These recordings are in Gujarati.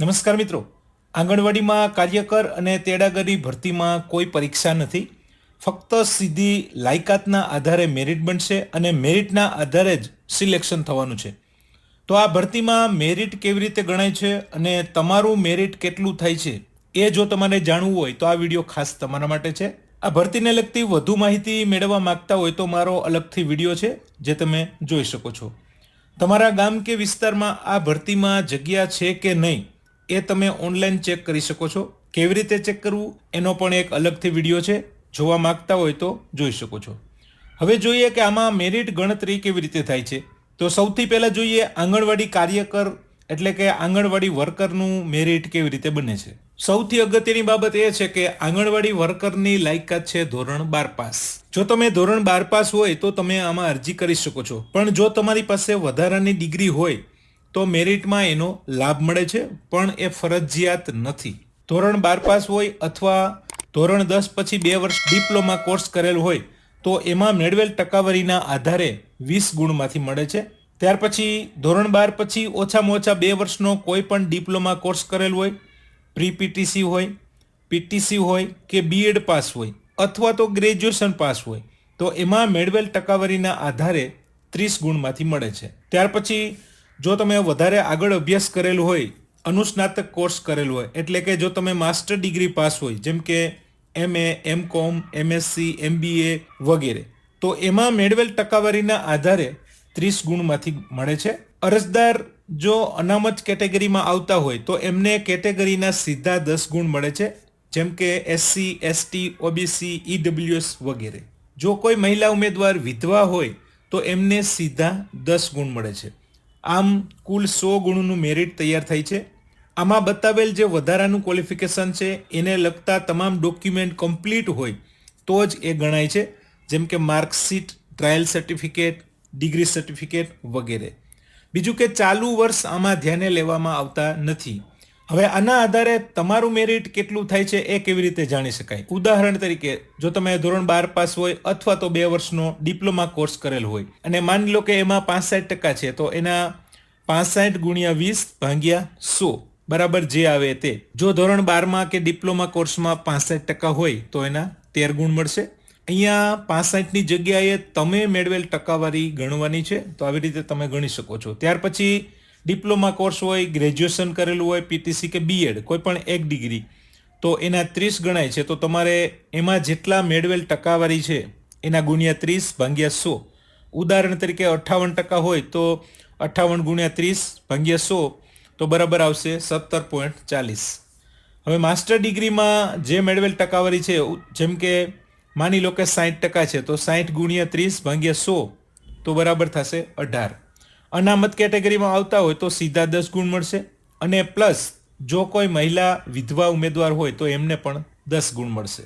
નમસ્કાર મિત્રો. આંગણવાડીમાં કાર્યકર અને તેડાગરી ભરતીમાં કોઈ પરીક્ષા નથી. ફક્ત સીધી લાયકાતના આધારે મેરિટ બનશે અને મેરિટના આધારે જ સિલેક્શન થવાનું છે. તો આ ભરતીમાં મેરિટ કેવી રીતે ગણાય છે અને તમારું મેરિટ કેટલું થાય છે એ જો તમારે જાણવું હોય તો આ વીડિયો ખાસ તમારા માટે છે. આ ભરતીને લગતી વધુ માહિતી મેળવવા માગતા હોય તો મારો અલગથી વીડિયો છે, જે તમે જોઈ શકો છો. તમારા ગામ કે વિસ્તારમાં આ ભરતીમાં જગ્યા છે કે નહીં? એ તમે ઓનલાઈન ચેક કરી શકો છો. કેવી રીતે ચેક કરવું, એનો પણ એક અલગથી વીડિયો છે. જોવા માગતા હોય તો જોઈ શકો છો. હવે જોઈએ કે આમાં મેરિટ ગણતરી કેવી રીતે થાય છે. તો સૌથી પહેલાં જોઈએ આંગણવાડી કાર્યકર, એટલે કે આંગણવાડી વર્કરનું મેરિટ કેવી રીતે બને છે. સૌથી અગત્યની બાબત એ છે કે આંગણવાડી વર્કરની લાયકાત છે ધોરણ બાર પાસ. જો તમે ધોરણ બાર પાસ હોય તો તમે આમાં અરજી કરી શકો છો. પણ જો તમારી પાસે વધારાની ડિગ્રી હોય તો મેરિટમાં એનો લાભ મળે છે, પણ એ ફરજિયાત નથી. ધોરણ બાર પાસ હોય અથવા ધોરણ દસ પછી બે વર્ષ ડિપ્લોમા કોર્સ કરેલ હોય, તો એમાં મેળવેલ ટકાવારીના આધારે વીસ ગુણમાંથી મળે છે. ત્યાર પછી ધોરણ બાર પછી ઓછામાં ઓછા બે વર્ષનો કોઈ પણ ડિપ્લોમા કોર્સ કરેલ હોય પ્રી પીટીસી હોય પીટીસી હોય કે બીએડ પાસ હોય, અથવા તો ગ્રેજ્યુએશન પાસ હોય, તો એમાં મેળવેલ ટકાવારીના આધારે ત્રીસ ગુણમાંથી મળે છે. ત્યાર પછી જો તમે વધારે આગળ અભ્યાસ કરેલો હોય, અનુસ્નાતક કોર્સ કરેલો હોય, એટલે કે જો તમે માસ્ટર ડિગ્રી પાસ હોય, જેમ કે એમએ એમ કોમ એમએસસી એમબીએ વગેરે, તો એમાં મેળવેલ ટકાવારીના આધારે ત્રીસ ગુણમાંથી મળે છે. અરજદાર જો અનામત કેટેગરીમાં આવતા હોય, તો એમને કેટેગરીના સીધા દસ ગુણ મળે છે, જેમ કે એસસી એસટી ઓબીસી ઈડબ્લ્યુએસ વગેરે. જો કોઈ મહિલા ઉમેદવાર વિધવા હોય, તો એમને સીધા દસ ગુણ મળે છે. આમ કુલ સો ગુણનું મેરિટ તૈયાર થાય છે. આમાં બતાવેલ જે વધારાનું ક્વોલિફિકેશન છે, એને લગતા તમામ ડોક્યુમેન્ટ કમ્પ્લીટ હોય તો જ એ ગણાય છે. જેમ કે marksheet trial certificate degree certificate વગેરે. બીજું કે ચાલુ વર્ષ આમાં ધ્યાને લેવામાં આવતા નથી. હવે આના આધારે તમારું મેરિટ કેટલું થાય છે એ કેવી રીતે જાણી શકાય? ઉદાહરણ તરીકે, જો તમે ધોરણ બાર પાસ હોય અથવા તો બે વર્ષનો ડિપ્લોમા કોર્સ કરેલ હોય, અને માની લો કે એમાં પાસઠ ટકા છે, તો એના પાસઠ ગુણ્યા વીસ ભાગ્યા સો, બરાબર જે આવે તે. જો ધોરણ બારમાં કે ડિપ્લોમા કોર્સમાં પાસઠ ટકા હોય, તો એના તેર ગુણ મળશે. અહીંયા પાસઠની જગ્યાએ તમે મેળવેલ ટકાવારી ગણવાની છે, તો આવી રીતે તમે ગણી શકો છો. ત્યાર પછી ડિપ્લોમા કોર્સ હોય, ગ્રેજ્યુએશન કરેલું હોય, પીટીસી કે બીએડ કોઈ પણ એક ડિગ્રી, તો એના ત્રીસ ગણાય છે. તો તમારે એમાં જેટલા મેળવેલ ટકાવારી છે, એના ગુણ્યા ત્રીસ ભાગ્યા સો. ઉદાહરણ તરીકે અઠ્ઠાવન ટકા હોય, તો અઠ્ઠાવન ગુણ્યા ત્રીસ ભાગ્યા સો, તો બરાબર આવશે સત્તર પોઈન્ટ ચાલીસ. હવે માસ્ટર ડિગ્રીમાં જે મેળવેલ ટકાવારી છે જેમ કે માની લો કે સાઠ ટકા છે, તો સાઠ ગુણ્યા ત્રીસ ભાગ્યા સો, તો બરાબર થશે અઢાર. અનામત કેટેગરીમાં આવતા હોય તો સીધા દસ ગુણ મળશે. અને પ્લસ જો કોઈ મહિલા વિધવા ઉમેદવાર હોય તો એમને પણ દસ ગુણ મળશે.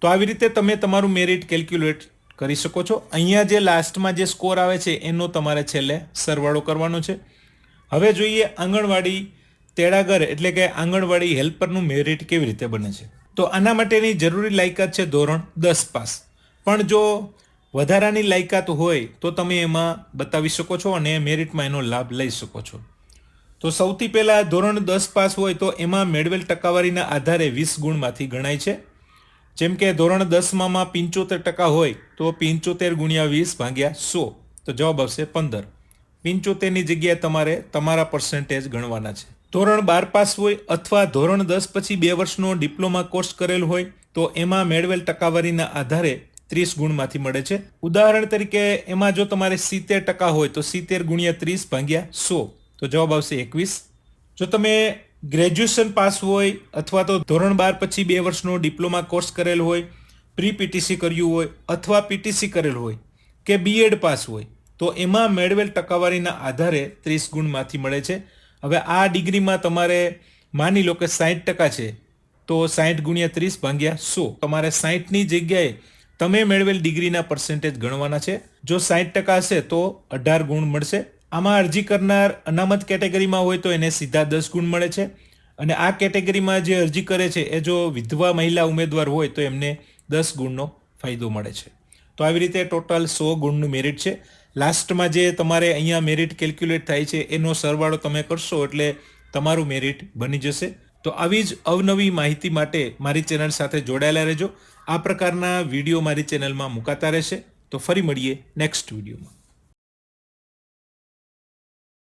તો આવી રીતે તમે તમારું મેરિટ કેલ્ક્યુલેટ કરી શકો છો. અહીંયા જે લાસ્ટમાં જે સ્કોર આવે છે, એનો તમારે છેલ્લે સરવાળો કરવાનો છે. હવે જોઈએ આંગણવાડી તેડાગર, એટલે કે આંગણવાડી હેલ્પરનું મેરિટ કેવી રીતે બને છે. તો આના માટેની જરૂરી લાયકાત છે ધોરણ દસ પાસ. પણ જો વધારાની લાયકાત હોય તો તમે એમાં બતાવી શકો છો અને મેરિટમાં એનો લાભ લઈ શકો છો. તો સૌથી પહેલાં ધોરણ દસ પાસ હોય તો એમાં મેળવેલ ટકાવારીના આધારે વીસ ગુણમાંથી ગણાય છે. જેમ કે ધોરણ દસમાં પિંચોતેર ટકા હોય તો પિંચોતેર ગુણ્યા વીસ ભાગ્યા સો. તો જવાબ આવશે પંદર. પિંચોતેરની જગ્યાએ તમારે તમારા પર્સન્ટેજ ગણવાના છે. ધોરણ બાર પાસ હોય અથવા ધોરણ દસ પછી બે વર્ષનો ડિપ્લોમા કોર્સ કરેલ હોય તો એમાં મેળવેલ ટકાવારીના આધારે ત્રીસ ગુણમાંથી મળે છે. ઉદાહરણ તરીકે એમાં જો તમારે સિત્તેર ટકા હોય તો સિત્તેર ગુણ્યા ત્રીસ ભાગ્યા સો. તો જવાબ આવશે એકવીસ. જો તમે ગ્રેજ્યુએશન પાસ હોય અથવા તો ધોરણ બાર પછી બે વર્ષનો ડિપ્લોમા કોર્સ કરેલ હોય, પ્રી પીટીસી કર્યું હોય અથવા પીટીસી કરેલ હોય કે બીએડ પાસ હોય, તો એમાં મેળવેલ ટકાવારીના આધારે ત્રીસ ગુણમાંથી મળે છે. હવે આ ડિગ્રીમાં તમારે માની લો કે સાઠ ટકા છે, તો સાઠ ગુણ્યા ત્રીસ ભાગ્યા સો. તમારે સાઠની જગ્યાએ તમે મેળવેલ ડિગ્રીના પર્સન્ટેજ ગણવાના છે. જો સાઠ ટકા હશે તો અઢાર ગુણ મળશે. આમાં અરજી કરનાર અનામત કેટેગરીમાં હોય તો એને સીધા દસ ગુણ મળે છે. અને આ કેટેગરીમાં જે અરજી કરે છે, એ જો વિધવા મહિલા ઉમેદવાર હોય તો એમને દસ ગુણનો ફાયદો મળે છે. તો આવી રીતે ટોટલ સો ગુણનું મેરિટ છે. લાસ્ટમાં જે તમારે અહીંયા મેરિટ કેલ્ક્યુલેટ થાય છે, એનો સરવાળો તમે કરશો એટલે તમારું મેરિટ બની જશે. તો આવી જ અવનવી માહિતી માટે મારી ચેનલ સાથે જોડાયેલા રહેજો. આ પ્રકારના વીડિયો મારી ચેનલમાં મુકાતા રહેશે. તો ફરી મળીએ નેક્સ્ટ વિડીયોમાં.